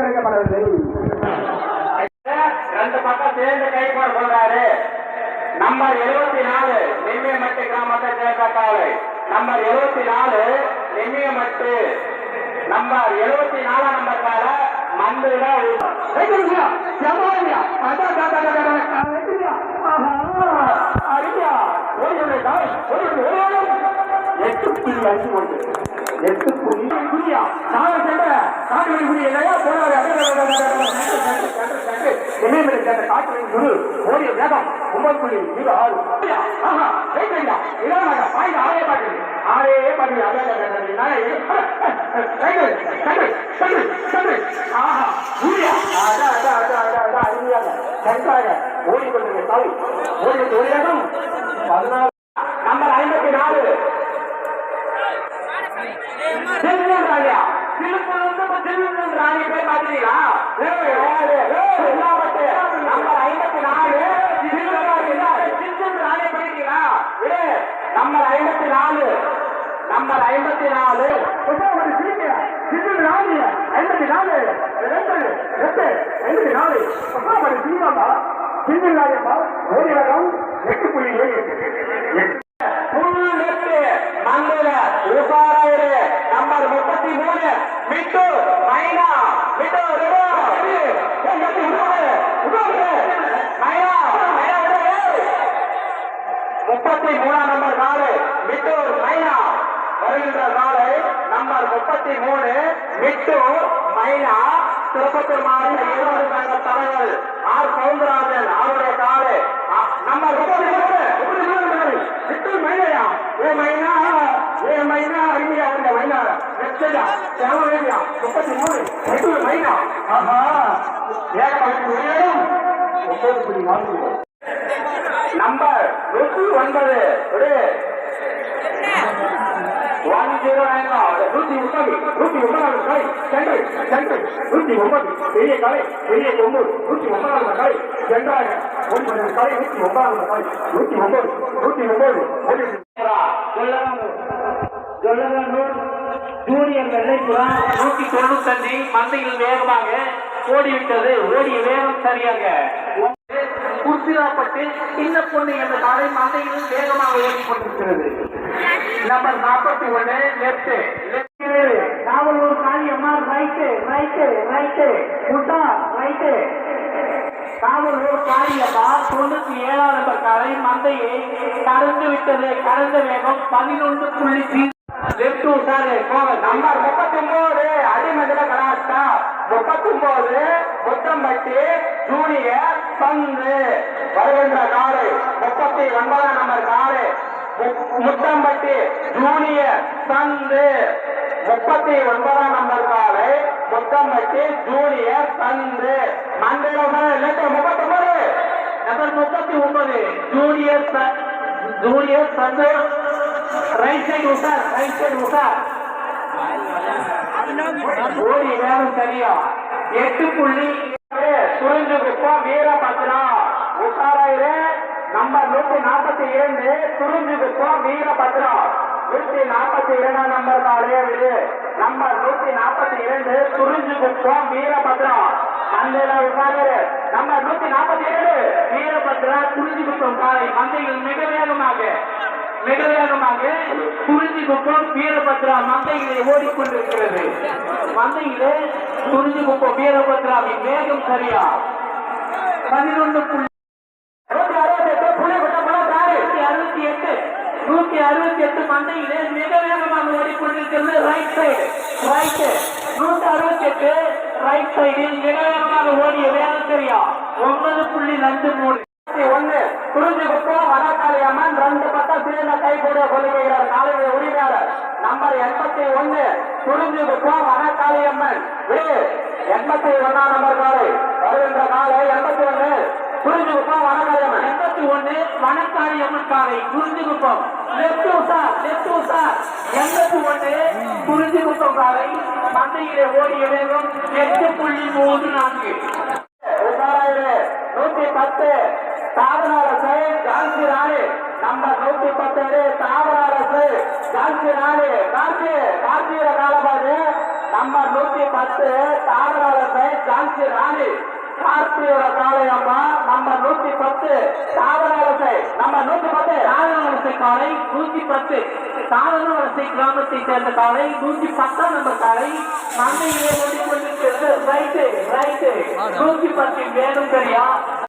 கிடைக்கப்படவில்லை ரெண்டு பக்கம் சேர்ந்து கை போட சொல்றாரு. நம்பர் எழுபத்தி நாலு நெம்மியமட்டு கிராமத்தை சேர்ந்த காலை நம்பர் எழுபத்தி நாலு நெம்மியமட்டு. நம்பர் எழுபத்தி நாலாம் நம்பர் கால அதான், புள்ளி அஞ்சு ஒன்று எட்டு புள்ளி புள்ளியா நான் சென்ற காட்டு புள்ளி இல்லையா போனாரு இணையமலை சேர்ந்த காட்டு குரு ஓடிய வேகம் ஒன்பது புள்ளி ஜீரோ ஆறு ஆறே பாட்டு ஆறே பாட்டு ஆஹா புள்ளியா அதான் அதான் அதான் அதான் அதான் அருமையாக நன்றாக ஓடிக்கொண்டிருக்க தாய் ஓடிக்கொண்டு ஒரு பதினாறு ராஜா திருப்பூர் வந்து செல்வன் ராணி பேர் பாத்தீங்களா? நம்பர் ஐம்பத்தி நாலு செல்வன் ராணி படிக்கிறீங்களா நம்பர் ஐம்பத்தி நாலு. நம்பர் ஐம்பத்தி நாலு ஒரு நாலு ஐம்பத்தி நாலு ரெண்டு எட்டு ஐம்பத்தி நாலு. ஒரு சீமாம்பா சிறு நாயம்பா ஓடி ரகம் எட்டு புள்ளி ஏழு எட்டு புல்லெட்டு மங்கள உசாராயிரு நம்பர் முப்பத்தி மூணு மைனா முப்பத்தி மூணாம் நம்பர் நாலு மிட்டூர் மைனா வருகின்ற நாளை நம்பர் முப்பத்தி மூணு மிட்டூர் மைனா திருப்பத்தூர் மாவட்ட இருபது சங்க தலைவர் ஆர் சவுந்தரராஜன் அவருடைய காலை. நம்பர் முப்பத்தி மூணு முப்பத்தி ஏ மைனா ஏ மைனா அருமையா இருந்த மைனா முப்பத்தி மூணு. மிட்டூர் மைனா ஆஹா. ஏகப்பட்ட உயரம் ஒன்பது புள்ளி நான்கு. நம்பர் நூற்றி ஒன்பது. ஒரு. ஒன் ஜீரோ நைன் நூற்றி ஒன்பது நூற்றி ஒன்பதாவது காலை. சென்றை சென்றை. நூற்றி ஒன்பது பெரிய காலை. பெரிய கொம்பு நூற்றி ஒன்பதாவது காலை. சென்றாக. ஒன்பதாவது ஒன்பது ஒன்பது வெள்ளைப்புறா நூத்தி தொண்ணூத்தஞ்சு மந்தையில் வேகமாக ஓடிவிட்டது. ஓடிய வேகம் சரியாக. குர்சிலாப்பட்டு சின்ன பொண்ணு என்ற காலை மந்தையில் வேகமாக ஓடிக்கொண்டிருக்கிறது. நம்பர் நாற்பத்தி ஒண்ணு left Kavalur Kaliyamma right right right முட்டா ரைட்டு காவலூர் காளியம்மா தொண்ணூத்தி ஏழாம் நம்பர் காலை மந்தையை கடந்து விட்டது கடந்த வேகம் பதினொன்று புள்ளி லெப்ட் சார் நம்பர் முப்பத்தி ஒன்பது அடிமதுல கலாஸ்தா முப்பத்தி ஒன்பது முத்தம்பட்டி ஜூனியர் பந்து. வருகின்ற காலை முப்பத்தி ஒன்பதாம் நம்பர் காலை. மு- முத்தம்பட்டி ஜூனியர் பந்து. முப்பத்தி ஒன்பதாம் நம்பர் காலை முத்தம்பட்டி ஜூனியர் பந்து. மண்டலம் முப்பத்தி ஒன்பது நம்பர் முப்பத்தி ஒன்பது ஜூனியர் ச- ஜூனியர் சந்தோஷ் ரைட் சைடு உஷார் ரைட் சைடு உஷார். ஓடி வேகம் தெரியும் எட்டு புள்ளி சுரிஞ்சு குப்பம் வீரபத்ரா உஷாராயிரு. நம்பர் நூத்தி நாற்பத்தி இரண்டு சுரிஞ்சு குப்பம் வீரபத்ரா நூத்தி நாற்பத்தி இரண்டாம் நம்பர் காலையே விடு. நம்பர் நூத்தி நாற்பத்தி இரண்டு சுரிஞ்சு குப்பம் வீரபத்ரா மந்தையில உஷாரு நம்பர் நூத்தி நாற்பத்தி ஏழு வீரபத்ரா குறிஞ்சிக்குப்பம் காலை மந்தையில் மிக வேகமாக. மிக வேகமாக குறிஞ்சிக்குப்பம் வீரபத்ரா மந்தையிலே ஓடிக்கொண்டிருக்கிறது. மந்தையிலே குறிஞ்சிக்குப்பம் வீரபத்ராவின் வேகம் சரியா? பதினொன்று புள்ளி நூத்தி அறுபத்தி எட்டு புள்ளி குட்டப்படம் தாரு நூத்தி அறுபத்தி எட்டு நூத்தி அறுபத்தி எட்டு மந்தையிலே மிக வேகமாக ஓடிக்கொண்டிருக்கிறது ரைட் சைடு ரைட் நூத்தி அறுபத்தி எட்டு ரைட் சைடில் மிக வேகமாக ஓடிய வேகம் சரியா? ஒன்பது புள்ளி ரெண்டு மூணு. ஒன்று. குறிஞ்சி குப்பம் வனக்காளி அம்மன் ரெண்டு பக்கம் கை போட சொல்லுகிறார் காலையுடைய உரிமையாளர் நம்பர் எண்பத்தி ஒண்ணு குறிஞ்சி குப்பம் வனக்காளி அம்மன் எண்பத்தி ஒன்னாம் நம்பர் காலை வருகின்ற காலை எண்பத்தி ஒண்ணு குறிஞ்சி குப்பம் வனக்காளி அம்மன் எண்பத்தி ஒண்ணு வனக்காரி அம்மன் காலை குறிஞ்சிக்குப்பம் லெப்ட் உஷா லெப்ட் உஷா எண்பத்தி ஒண்ணு குறிஞ்சிக்குப்பம் காலை மந்தையிலே ஓடிய வேகம் எட்டு புள்ளி மூன்று நான்கு உஷாராயிரு நூத்தி பத்து சாதனாரசு ஜான்சி ராணி நம்பர் நூத்தி பத்தேழு சாதனாரசு ஜான்சி ராணி கார்த்தி கார்த்தியில காலபாடி நம்பர் நூத்தி பத்து சாதனாரசு அஞ்சு ராணி கார்த்தியோட காலை நம்ம நூத்தி பத்து சாதன நம்ம நூத்தி பத்து சாதன காலை நூத்தி பத்து. சாதன கிராமத்தை சேர்ந்த காலை நூத்தி பத்தாம் நம்பர் காலை. மந்தையிலே ஓடிக்கொண்டிருக்கிறது ரைட்டு ரைட்டு நூத்தி பத்து வேணும் தெரியா